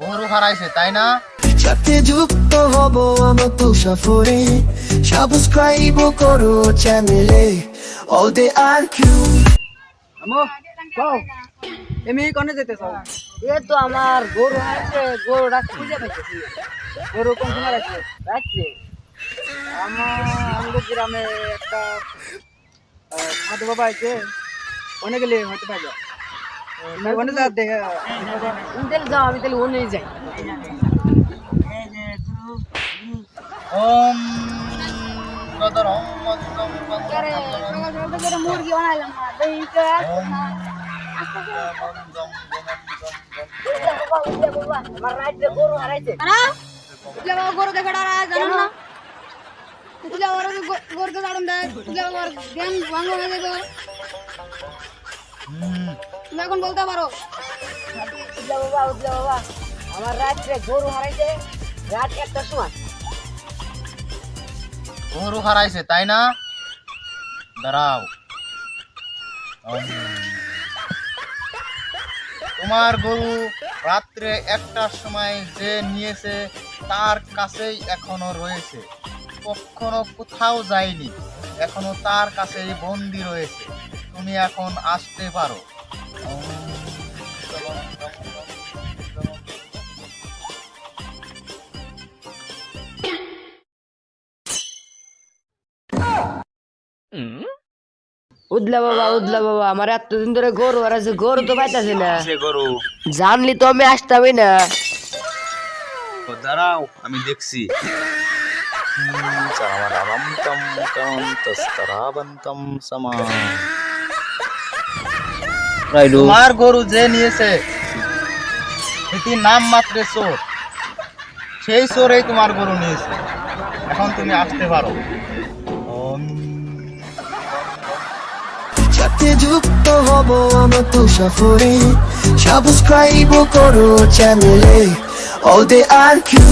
গরু হারাইছে তাই না? যাতে যুক্ত হব আমার তো সফরে সাবস্ক্রাইব করো চ্যানেলে। অল দে আর কিউ আমো কও। এমনি কোনে যেতে চাও এ তো আমার গরু আছে গরুটা খুঁজে পেয়েছি গরু কোন সময় রাখছে রাখছে আমার আমাদের গ্রামে একটা সাধু বাবা আছে ওনে গেলে হয়তো পাই कोण त्याला होऊन जाईल. मुलगी म्हणायला गोरू मारायचे तुझ्या गोरू ना? तुझ्या वर गोरक काढून द्या तुझ्या वर वांग তুমি এখন বলতে পারো। বাবা বাবা। আমার রাত্রে গরু হারাইছে রাত একটার সময়। গরু হারাইছে তাই না? দাঁড়াও। তোমার গরু রাত্রে একটার সময় যে নিয়েছে তার কাছেই এখনও রয়েছে। কখনো কোথাও যায়নি এখনও তার কাছেই বন্দি রয়েছে। তুমি এখন আসতে পারো। উদলা বাবা উদলা বাবা আমার এতদিন ধরে গরু হারাইছে গরু তো পাইতাছে না সে গরু জানলি তো আমি আসতামই না তো দাঁড়াও আমি দেখছি হুম, চামারাবান্তাম কান্তস্তরাবন্তাম সমা। তোমার গরু যে নিয়েছে সেটি নাম মাত্রে চোর। সেই চোরেই তোমার গরু নিয়েছে। এখন তুমি আসতে পারো। যাতে যুক্ত হব আমার তো সফরে সাবস্ক্রাইব করো চ্যানেলে অল দে আর কিউ